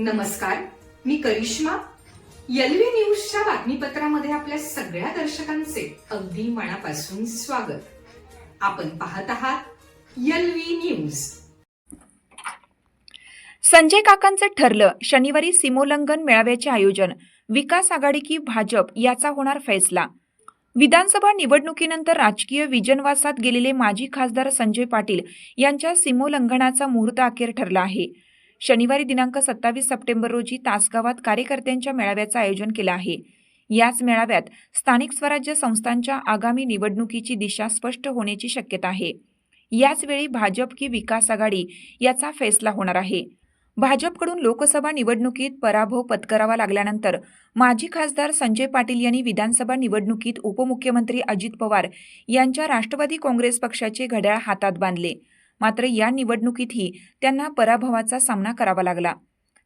नमस्कार मी करिश्मा. यलवी न्यूजच्या बातमीपत्रामध्ये आपल्या सगळ्या दर्शकांचे अगदी मनापासून स्वागत. आपण पाहत आहात यलवी न्यूज. संजय काकांचं ठरलं शनिवारी सीमोल्लंघन मेळाव्याचे आयोजन विकास आघाडी की भाजप याचा होणार फैसला. विधानसभा निवडणुकीनंतर राजकीय विजनवासात गेलेले माजी खासदार संजय पाटील यांच्या सीमोल्लंघनाचा मुहूर्त अखेर ठरला आहे. शनिवारी दिनांक सत्तावीस सप्टेंबर रोजी तासगावात कार्यकर्त्यांच्या मेळाव्याचं आयोजन केलं आहे. याच मेळाव्यात स्थानिक स्वराज्य संस्थांच्या आगामी निवडणुकीची दिशा स्पष्ट होण्याची शक्यता आहे. याचवेळी भाजप की विकास आघाडी याचा फैसला होणार आहे. भाजपकडून लोकसभा निवडणुकीत पराभव पत्करावा लागल्यानंतर माजी खासदार संजय पाटील यांनी विधानसभा निवडणुकीत उपमुख्यमंत्री अजित पवार यांच्या राष्ट्रवादी काँग्रेस पक्षाचे घड्याळ हातात बांधले. मात्र या निवडणुकीतही त्यांना पराभवाचा सामना करावा लागला.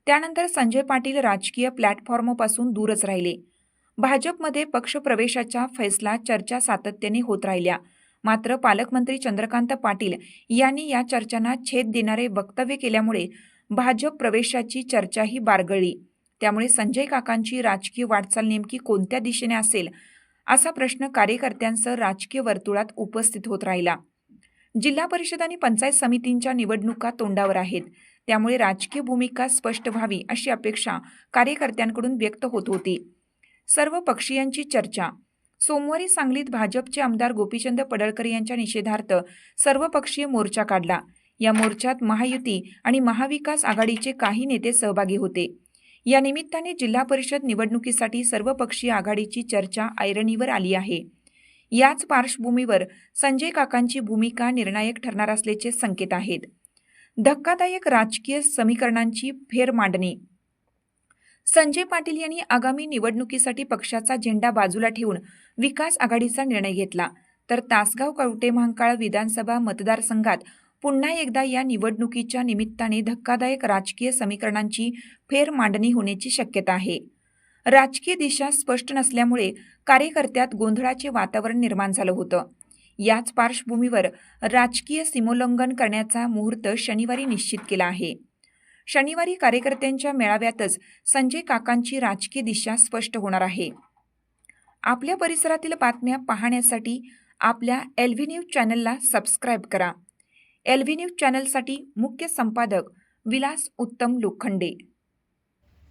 त्यानंतर संजय पाटील राजकीय प्लॅटफॉर्मपासून दूरच राहिले. भाजपमध्ये पक्षप्रवेशाच्या फैसला चर्चा सातत्याने होत राहिल्या. मात्र पालकमंत्री चंद्रकांत पाटील यांनी या चर्चांना छेद देणारे वक्तव्य केल्यामुळे भाजप प्रवेशाची चर्चाही बारगळली. त्यामुळे संजय काकांची राजकीय वाटचाल नेमकी कोणत्या दिशेने असेल असा प्रश्न कार्यकर्त्यांसह राजकीय वर्तुळात उपस्थित होत राहिला. जिल्हा परिषद आणि पंचायत समितींच्या निवडणुका तोंडावर आहेत. त्यामुळे राजकीय भूमिका स्पष्ट व्हावी अशी अपेक्षा कार्यकर्त्यांकडून व्यक्त होत होती. सर्व पक्षीयांची चर्चा. सोमवारी सांगलीत भाजपचे आमदार गोपीचंद पडळकर यांच्या निषेधार्थ सर्वपक्षीय मोर्चा काढला. या मोर्चात महायुती आणि महाविकास आघाडीचे काही नेते सहभागी होते. या निमित्ताने जिल्हा परिषद निवडणुकीसाठी सर्वपक्षीय आघाडीची चर्चा ऐरणीवर आली आहे. याच पार्श्वभूमीवर संजय काकांची भूमिका निर्णायक ठरणार असल्याचे संकेत आहेत. धक्कादायक राजकीय समीकरणांची फेर मांडणी संजय पाटील यांनी आगामी निवडणुकीसाठी पक्षाचा झेंडा बाजूला ठेवून विकास आघाडीचा निर्णय घेतला. तर तासगाव कवटे महांकाळ विधानसभा मतदारसंघात पुन्हा एकदा या निवडणुकीच्या निमित्ताने धक्कादायक राजकीय समीकरणांची फेर मांडणी होण्याची शक्यता आहे. राजकीय दिशा स्पष्ट नसल्यामुळे कार्यकर्त्यात गोंधळाचे वातावरण निर्माण झालं होतं. याच पार्श्वभूमीवर राजकीय सीमोल्लंघन करण्याचा मुहूर्त शनिवारी निश्चित केला आहे. शनिवारी कार्यकर्त्यांच्या मेळाव्यातच संजय काकांची राजकीय दिशा स्पष्ट होणार आहे. आपल्या परिसरातील बातम्या पाहण्यासाठी आपल्या एल व्ही न्यूज चॅनलला सबस्क्राईब करा. एल व्ही न्यूज चॅनलसाठी मुख्य संपादक विलास उत्तम लोखंडे.